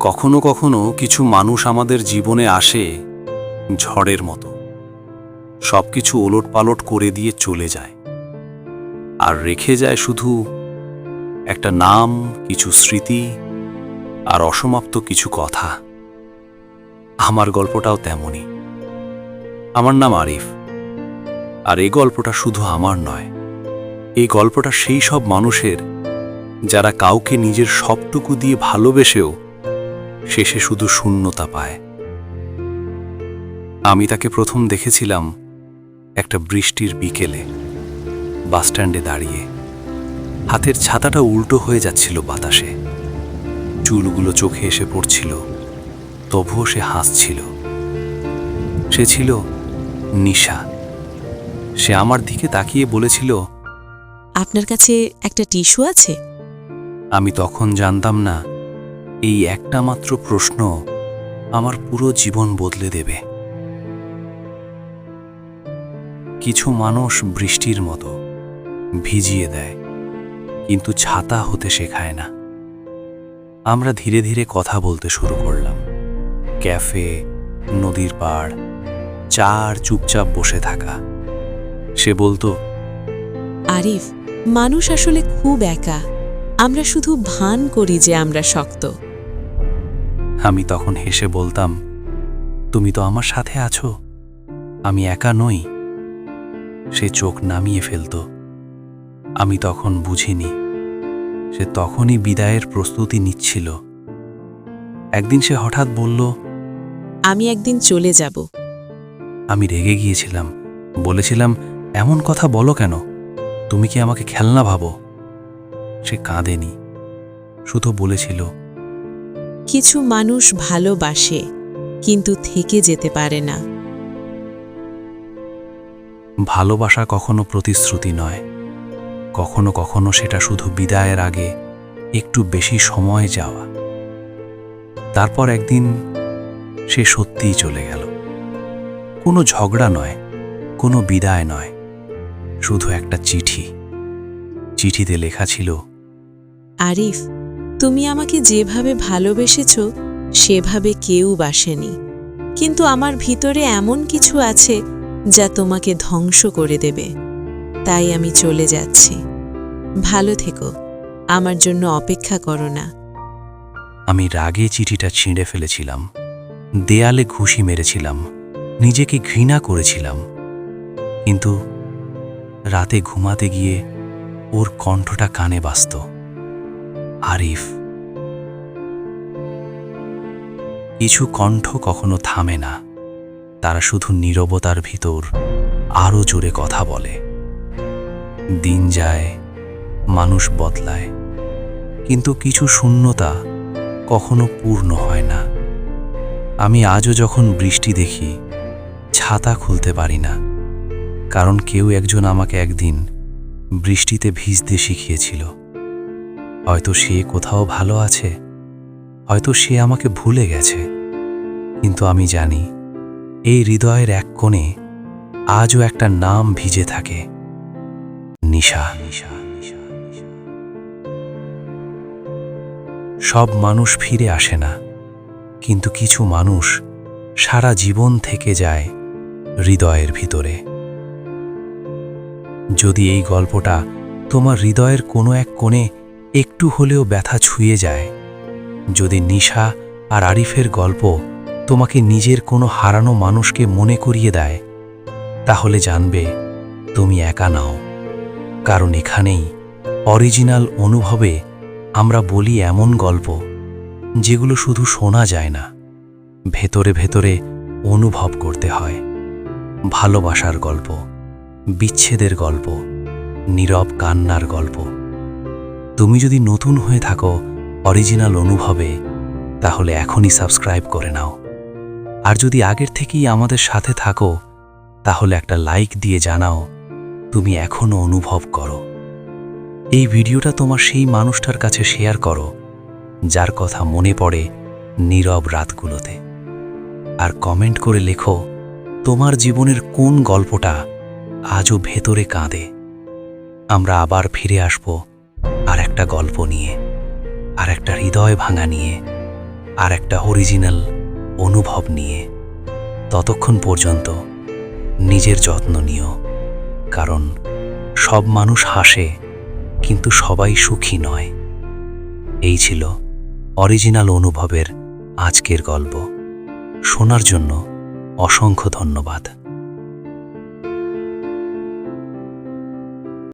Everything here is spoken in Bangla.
কখনো কখনো কিছু মানুষ আমাদের জীবনে আসে ঝড়ের মতো। সব কিছু ওলট পালট করে দিয়ে চলে যায়। আর রেখে যায় শুধু একটা নাম, কিছু স্মৃতি আর অসমাপ্ত কিছু কথা। আমার গল্পটাও তেমনই। আমার নাম আরিফ। আর এই গল্পটা শুধু আমার নয়। এই গল্পটা সেই সব মানুষের যারা কাউকে নিজের সবটুকু দিয়ে ভালোবেসেও শেষে শুধু শূন্যতা পায়। আমি তাকে প্রথম দেখেছিলাম একটা বৃষ্টির বিকেলে বাসস্ট্যান্ডে দাঁড়িয়ে। হাতের ছাতাটা উল্টো হয়ে যাচ্ছিল বাতাসে। চুলগুলো চোখে এসে পড়ছিল তবুও সে হাসছিল। সে ছিল নিশা। সে আমার দিকে তাকিয়ে বলেছিল আপনার কাছে একটা টিস্যু আছে? আমি তখন জানতাম না এই একটা মাত্র প্রশ্ন আমার পুরো জীবন বদলে দেবে। কিছু মানুষ বৃষ্টির মতো ভিজিয়ে দেয়, কিন্তু ছাতা হতে শেখায় না। আমরা ধীরে ধীরে কথা বলতে শুরু করলাম। ক্যাফে, নদীর পাড়, চার চুপচাপ বসে থাকা। সে বলতো, আরিফ, মানুষ আসলে খুব একা। আমরা শুধু ভান করি যে আমরা শক্ত। আমি তখন হেসে বলতাম তুমি তো আমার সাথে আছো আমি একা নই। সে চোখ নামিয়ে ফেলত। আমি তখন বুঝিনি সে তখনই বিদায়ের প্রস্তুতি নিচ্ছিল। একদিন সে হঠাৎ বলল আমি একদিন চলে যাব। আমি রেগে গিয়েছিলাম বলেছিলাম এমন কথা বলো কেন? তুমি কি আমাকে খেলনা ভাবো? সে কাঁদেনি শুধু বলেছিল কিছু মানুষ ভালোবাসে কিন্তু থেকে যেতে পারে না। ভালোবাসা কখনো প্রতিশ্রুতি নয়। কখনো কখনো সেটা শুধু বিদায়ের আগে একটু বেশি সময় যাওয়া। তারপর একদিন সে সত্যিই চলে গেল। কোনো ঝগড়া নয় কোনো বিদায় নয় শুধু একটা চিঠি। চিঠিতে লেখা ছিল আরিফ তুমি আমাকে যেভাবে ভালোবেসেছ, সেভাবে কেউ বাসেনি। কিন্তু আমার ভিতরে এমন কিছু আছে যা তোমাকে ধ্বংস করে দেবে। তাই আমি চলে যাচ্ছি। ভালো থেকো। আমার জন্য অপেক্ষা করো না। আমি রাগে চিঠিটা ছিঁড়ে ফেলেছিলাম। দেয়ালে ঘুষি মেরেছিলাম। নিজেকে ঘৃণা করেছিলাম। কিন্তু রাতে ঘুমাতে গিয়ে ওর কণ্ঠটা কানে বাজত। আরিফ। কিছু কণ্ঠ কখনো থামে না। তারা শুধু নীরবতার ভিতর আরও জোরে কথা বলে। দিন যায়, মানুষ বদলায়, কিন্তু কিছু শূন্যতা কখনো পূর্ণ হয় না। আমি আজও যখন বৃষ্টি দেখি, ছাতা খুলতে পারি না, কারণ কেউ একজন আমাকে একদিন বৃষ্টিতে ভিজতে শিখিয়েছিল। হয়তো সে কোথাও ভালো আছে, হয়তো সে আমাকে ভুলে গেছে। কিন্তু আমি জানি, এই হৃদয়ের এক কোণে আজও একটা নাম ভিজে থাকে, নিশা। সব মানুষ ফিরে আসে না, কিন্তু কিছু মানুষ সারা জীবন থেকে যায় হৃদয়ের ভিতরে। যদি এই গল্পটা তোমার হৃদয়ের কোনো এক কোণে একটু হলেও ব্যথা ছুঁয়ে যায়। যদি নিশা আর আরিফের গল্প তোমাকে নিজের কোনো হারানো মানুষকে মনে করিয়ে দেয়, তাহলে জানবে তুমি একা নাও। কারণ এখানেই অরিজিনাল অনুভবে আমরা বলি এমন গল্প, যেগুলো শুধু শোনা যায় না, ভেতরে ভেতরে অনুভব করতে হয়। ভালোবাসার গল্প, বিচ্ছেদের গল্প, নীরব কান্নার গল্প তুমি যদি নতুন হয়ে থাকো অরিজিনাল অনুভবে, তাহলে এখনই সাবস্ক্রাইব করে নাও। আর যদি আগের থেকেই আমাদের সাথে থাকো, তাহলে একটা লাইক দিয়ে জানাও, তুমি এখনও অনুভব করো। এই ভিডিওটা তোমার সেই মানুষটার কাছে শেয়ার করো, যার কথা মনে পড়ে নীরব রাতগুলোতে। আর কমেন্ট করে লেখো, তোমার জীবনের কোন গল্পটা আজও ভেতরে কাঁদে। আমরা আবার ফিরে আসব আর একটা গল্প নিয়ে, আর একটা হৃদয় ভাঙা নিয়ে, আর একটা অরিজিনাল অনুভব নিয়ে। ততক্ষণ পর্যন্ত নিজের যত্ন নিও, কারণ সব মানুষ হাসে, কিন্তু সবাই সুখী নয়। এই ছিল অরিজিনাল অনুভবের আজকের গল্প। শোনার জন্য অসংখ্য ধন্যবাদ।